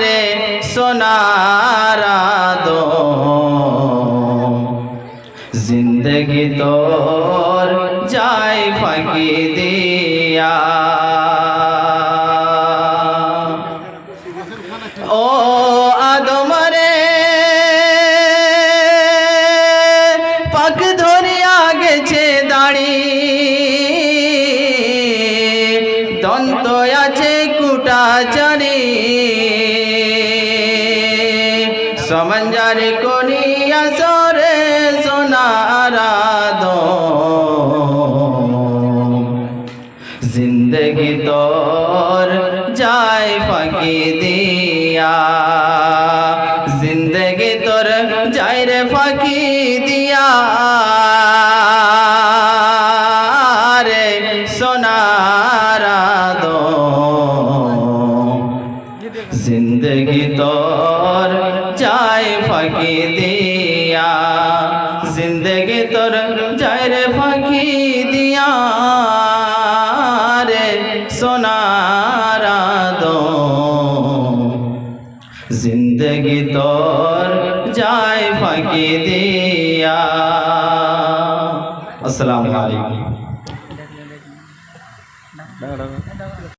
রে সোনারা দো জিন্দগি তোর যাই ফাঁকি দিয়া। ও আদম রে, পাক ধরিয়া গেছে দাড়ি, দন্ত আছে কুটাচারি সমঞ্জারি করিয়া সরে সোনারা দো জিন্দগি তোর যায় ফাঁকি দিয়া। জিন্দগি তোর যায় রে ফাঁকি দিয়া। জিন্দগি তোর যায় ফাঁকি দিয়া। জিন্দগি তোর যায় রে ফাঁকি দিয়া রে সোনারা দো জিন্দগি তোর যায় ফাঁকি দিয়া। আসসালামু আলাইকুম।